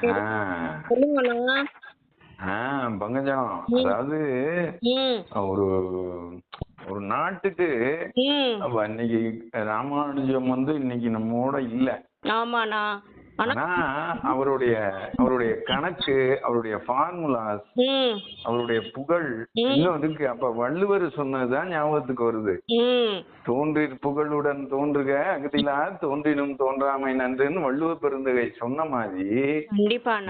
சொல்லுங்கண்ணா. பங்கஜம். அதாவது ஒரு ஒரு நாட்டுக்கு இன்னைக்கு ராமானுஜம் வந்து இன்னைக்கு நம்மோட இல்ல. ஆமாண்ணா. ஆனா அவருடைய அவருடைய கணக்கு அவருடைய ஃபார்முலாஸ் அவருடைய புகழ் இன்னும் இருக்கு அப்ப வள்ளுவர் சொன்னதுதான் ஞாபகத்துக்கு வருது. தோன்றி புகழுடன் தோன்றுக அகத்திலா தோன்றினும் தோன்றாமை நன்றுன்னு வள்ளுவ பெருந்தகை சொன்ன மாதிரி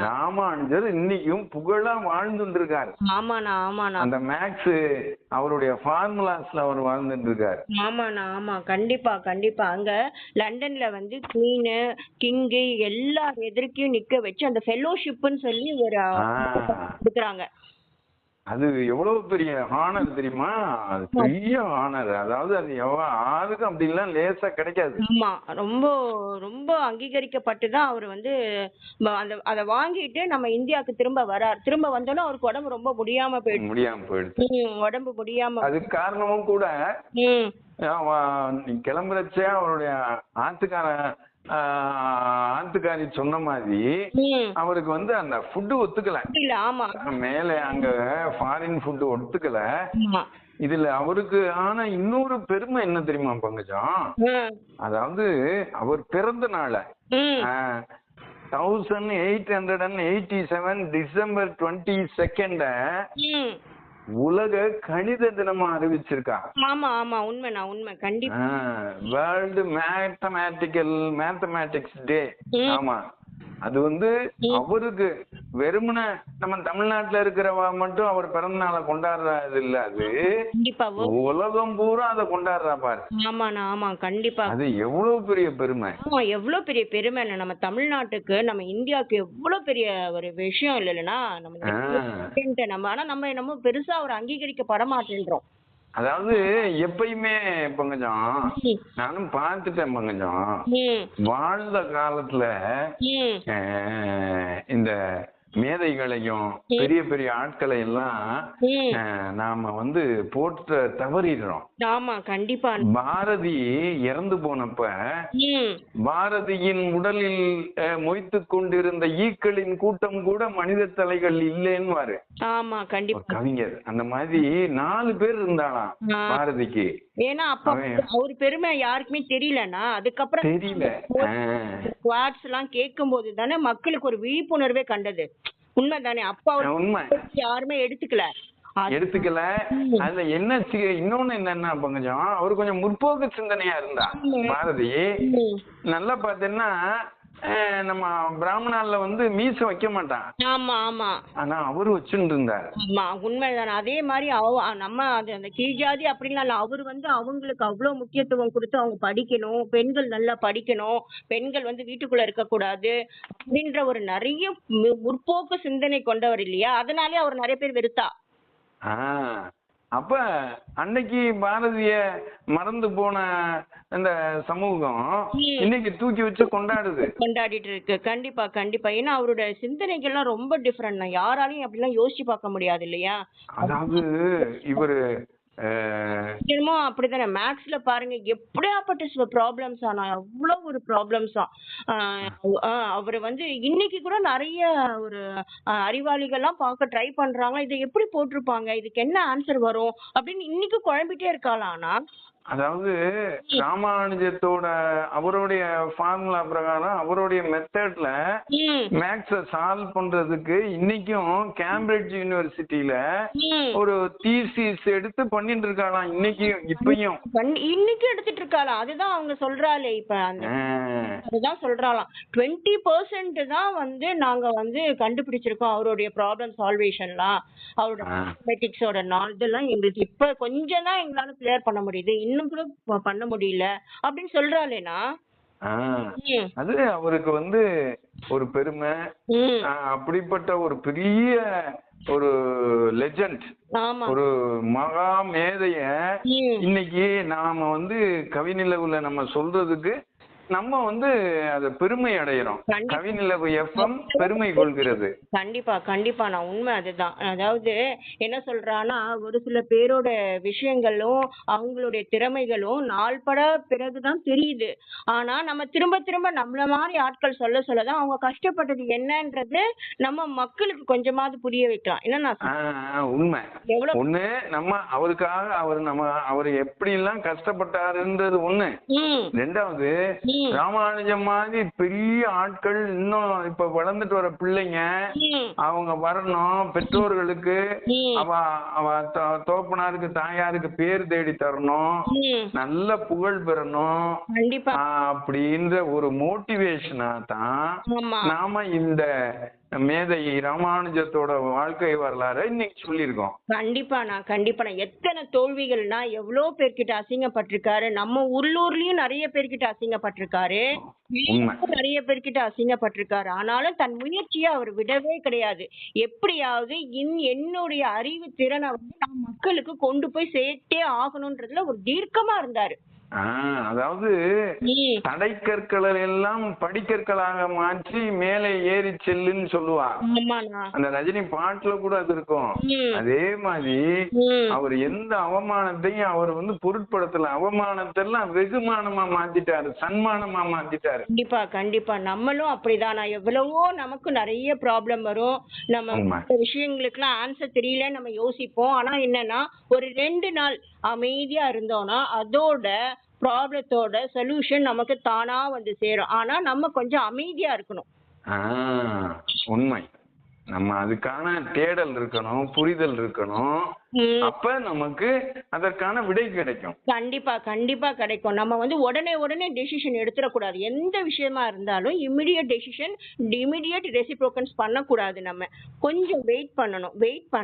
ராமானுஜர் இன்னைக்கும் புகழா வாழ்ந்துட்டு இருக்காரு அந்த மேக்ஸ் அவருடைய ஃபார்முலாஸ்ல அவர் வாழ்ந்துட்டு இருக்காரு ஆமாண்ணா ஆமா. கண்டிப்பா கண்டிப்பா. அங்க லண்டன்ல வந்து குவீனு கிங்கு எல்லா எதிர்க்கையும் நிக்க வச்சு அந்த ஃபெலோஷிப்னு சொல்லி ஒரு கொடுக்குறாங்க. அது எவ்வளவு பெரிய ஹானர் தெரியுமா? அது பெரிய ஹானர் அதாவது அது எவ்வளவு யாருக்கும் அப்படிலாம் லேசா கிடைக்காது. ஆமா. ரொம்ப ரொம்ப அங்கீகரிக்கப்பட்டு தான் அவர் வந்து அந்த அதை வாங்கிட்டு நம்ம இந்தியாவுக்கு திரும்ப வரார். திரும்ப வந்தோன்னே அவருக்கு உடம்பு ரொம்ப முடியாம போயிடுச்சு. முடியாம போயிடுச்சு. உடம்பு முடியாம அதுக்கு காரணமும் கூட கிளம்புறச்சே அவருடைய ஆத்துக்கார ஆஹ், ஆத்துக்காரி சொன்ன மாதிரி அவருக்கு வந்து அந்த ஃபுட்டு ஒத்துக்கல. மேலே அங்க ஃபாரின் ஃபுட்டு ஒத்துக்கல. இதுல அவருக்கு ஆனா இன்னொரு பெருமை என்ன தெரியுமா பங்கஜம் அதாவது அவர் பிறந்த நாள. Thousand eight hundred and eighty seven December twenty second உலக கணித தினமா அறிவிச்சிருக்கா. ஆமா ஆமா உண்மைண்ணா உண்மை. கண்டிப்பா. World mathematical mathematics day. ஆமா. அது வந்து அவருக்கு வெறுமன நம்ம தமிழ்நாட்டுல இருக்கிறவா மட்டும் அவர் பிறந்த நாளை கொண்டாடுறது இல்ல. அது உலகம் பூரா அதை கொண்டாடுறா பாரு. ஆமாண்ணா ஆமா கண்டிப்பா. அது எவ்வளவு பெரிய பெருமை. ஆமா எவ்வளவு பெரிய பெருமை இல்லை நம்ம தமிழ்நாட்டுக்கு நம்ம இந்தியாவுக்கு எவ்வளவு பெரிய ஒரு விஷயம் இல்லைன்னா நம்ம நம்ம ஆனா நம்ம நம்ம பெருசா ஒரு அங்கீகரிக்கப்பட மாட்டேன்றோம். அதாவது எப்பயுமே பங்கஜம் நானும் பார்த்துட்டேன் பங்கஜம். வாழ்ந்த காலத்துல இந்த மேதைகளையும் பெரிய பெரிய ஆட்களை எல்லாம் நாம வந்து போற்ற தவறிடுறோம். ஆமா கண்டிப்பா. பாரதி இறந்து போனப்ப பாரதியின் உடலில் அஹ், மொய்த்துக் கொண்டிருந்த ஈக்களின் கூட்டம் கூட மனித தலைகள் இல்லைன்னு ஆமா ஒரு கண்டிப்பா கவிஞர். அந்த மாதிரி நாலு பேர் இருந்தாளாம் ஆ. பாரதிக்கு. ஏன்னா அப்ப அவர் பெருமை யாருக்குமே தெரியலன்னா அதுக்கப்புறம் தெரியல. குவாட்ஸ் எல்லாம் கேட்கும் போது தானே மக்களுக்கு ஒரு விழிப்புணர்வே கண்டது. உண்மைதானே? அப்ப அவர் உண்மை. யாருமே எடுத்துக்கல. எடுத்துக்கல. அதுல என்ன இன்னொன்னு என்னன்னா பங்கஜம் அவர் கொஞ்சம் முற்போக்கு சிந்தனையா இருந்தா பாரதி. நல்லா பார்த்தீங்கன்னா அஹ், நம்ம பிராமணால வந்து மீச வைக்க மாட்டான். ஆமா ஆமா. ஆனா அவரு வச்சுட்டு இருந்தார் ஆமா உண்மைதானே. அதே மாதிரி நம்ம அந்த கீழ் ஜாதி அப்படின்லாம் இல்ல. அவர் வந்து அவங்களுக்கு அவ்வளவு முக்கியத்துவம் கொடுத்து அவங்க படிக்கணும். பெண்கள் நல்லா படிக்கணும். பெண்கள் வந்து வீட்டுக்குள்ள இருக்கக்கூடாது அப்படின்ற ஒரு நிறைய முற்போக்கு சிந்தனை கொண்டவர் இல்லையா? அதனாலே அவர் நிறைய பேர் வெறுத்தா. அப்ப அன்னைக்கு பாரதிய மறந்து போன இந்த சமூகம். இன்னைக்கு தூக்கி வச்சு கொண்டாடுது. கொண்டாடிட்டு இருக்கு. கண்டிப்பா கண்டிப்பா. ஏன்னா அவரோட சிந்தனைகள்லாம் ரொம்ப டிஃப்ரெண்ட் யாராலையும் அப்படிலாம் யோசிச்சு பார்க்க முடியாது இல்லையா? அதாவது இவரு என்னமோ அப்படித்தானே மேக்ஸ்ல பாருங்க எப்படியாப்பட்ட ப்ராப்ளம்ஸ் ஆனா அவ்வளவு ஒரு ப்ராப்ளம்ஸ் அவர் வந்து இன்னைக்கு கூட நிறைய ஒரு அறிவாளிகள்லாம் பார்க்க ட்ரை பண்றாங்க இதை எப்படி போட்டிருப்பாங்க இதுக்கு என்ன ஆன்சர் வரும் அப்படின்னு இன்னைக்கு குழம்பிட்டே இருக்காளாம். ஆனா அதாவது ராமானுஜத்தோட அவருடைய ஃபார்முலா பிரகாரம் அவருடைய மெத்தட்ல மேக்ஸ சால்வ் பண்றதுக்கு இன்னைக்கும் கேம்பிரிட்ஜ் யூனிவர்சிட்டியில ஒரு தீசிஸ் எடுத்து பண்ணிட்டு இருக்காளாம் இன்னைக்கும் இப்பயும். கண்- இன்னைக்கு எடுத்துட்டு இருக்காளாம். அதுதான் அவங்க சொல்றாளே இப்ப அதுதான் சொல்றாளாம். டுவெண்ட்டி பர்சன்ட் தான் வந்து நாங்க வந்து கண்டுபிடிச்சிருக்கோம் அவருடைய ப்ராப்ளம் சால்வேஷன்லாம் அவரோட. மேத்தமெட்டிக்ஸோட நாள் இதெல்லாம் எங்களுக்கு இப்ப கொஞ்சம் தான் எங்களால கிளியர் பண்ண முடியுது. இன்னும் கூட பண்ண முடியல. அப்படின்னு சொல்றாளேனா? அது அவருக்கு வந்து ஒரு பெருமை. அப்படிப்பட்ட ஒரு பெரிய ஒரு லெஜண்ட் ஒரு மகா மேதைய இன்னைக்கு நாம வந்து கவிநிலவுல நம்ம சொல்றதுக்கு நம்ம வந்து அத பெருமை அடைகிறோம் கண்டிப்பா. கவிநிலவு எஃப்எம் பெருமை கொள்கிறது. கண்டிப்பா கண்டிப்பா. நான் உண்மை அதுதான். அதாவது என்ன சொல்றான்னா ஒரு சில பேரோட விஷயங்களும் அவங்களுடைய திறமைகளும் நாள்பட பிறகுதான் தெரியுது. ஆனா நம்ம திரும்ப திரும்ப நம்மள மாதிரி ஆட்கள் சொல்ல சொல்லதான் அவங்க கஷ்டப்பட்டது என்னன்றது நம்ம மக்களுக்கு கொஞ்சமாவது புரிய வைக்கலாம். என்ன நான் சொல்றேன்? ஆஹ் உண்மை. ஒண்ணு நம்ம அவருக்காக அவர் நம்ம அவர் எப்படி எல்லாம் கஷ்டப்பட்டாருன்றது ஒண்ணு. ரெண்டாவது ம். ராமானுஜம் மாதிரி பெரிய ஆட்கள் இன்னும் இப்ப வளர்ந்துட்டு வர பிள்ளைங்க அவங்க வரணும் பெற்றோர்களுக்கு அவ அவ தோப்பனாருக்கு தாயாருக்கு பேர் தேடி தரணும் நல்ல புகழ் பெறணும் அப்படின்ற ஒரு மோட்டிவேஷனா தான் நாம இந்த மேதை ராமானுஜத்தோட வாழ்க்கை வரலாறை இன்னைக்கு சொல்லியிருக்கோம். கண்டிப்பா நான் கண்டிப்பா நான் எத்தனை தோல்விகள்னா எவ்வளோ பேர்கிட்ட அசிங்கப்பட்டிருக்காரு? நம்ம உள்ளூர்லயும் நிறைய பேர்கிட்ட அசிங்கப்பட்டிருக்காரு. நிறைய பேர்கிட்ட அசிங்கப்பட்டிருக்காரு. ஆனாலும் தன் முயற்சியை அவர் விடவே கிடையாது. எப்படியாவது இன் என்னுடைய அறிவு திறனை வந்து நான் மக்களுக்கு கொண்டு போய் சேர்த்தே ஆகணும்ன்றதுல ஒரு தீர்க்கமா இருந்தாரு. அதாவது தடைக்கற்களை எல்லாம் படிக்கற்களாக மாற்றி மேலே ஏறி செல்லுன்னு சொல்லுவா அந்த ரஜினி பாட்டுல கூட அது இருக்கும். அதே மாதிரி அவர் எந்த அவமானத்தையும் அவர் வந்து பொருட்படுத்தல. அவமானத்தெல்லாம் வெகுமானமா மாத்திட்டாரு சன்மானமா மாத்திட்டாரு. கண்டிப்பா கண்டிப்பா. நம்மளும் அப்படிதான் நான் எவ்வளவோ நமக்கு நிறைய ப்ராப்ளம் வரும். நம்ம விஷயங்களுக்குலாம் ஆன்சர் தெரியல நம்ம யோசிப்போம். ஆனா என்னன்னா ஒரு ரெண்டு நாள் அமைதியா இருந்தோம்னா அதோட ப்ராப்ளத்தோட சொல்யூஷன் நமக்கு தானா வந்து சேரும். ஆனா நம்ம கொஞ்சம் அமைதியா இருக்கணும். உண்மை. நம்ம அதுக்கான தேடல் இருக்கணும் புரிதல் இருக்கணும். அப்ப நமக்கு அதற்கான விடை கிடைக்கும். கண்டிப்பா கண்டிப்பா கிடைக்கும். நம்ம வந்து உடனே உடனே டெசிஷன் எடுத்துடக்கூடாது. எந்த விஷயமா இருந்தாலும் இமிடியட் டெசிஷன் இமிடியட் ரெசிப்ரோக்கன்ஸ் பண்ணக்கூடாது நம்ம. கொஞ்சம் வெயிட் பண்ணணும். வெயிட் பண்ண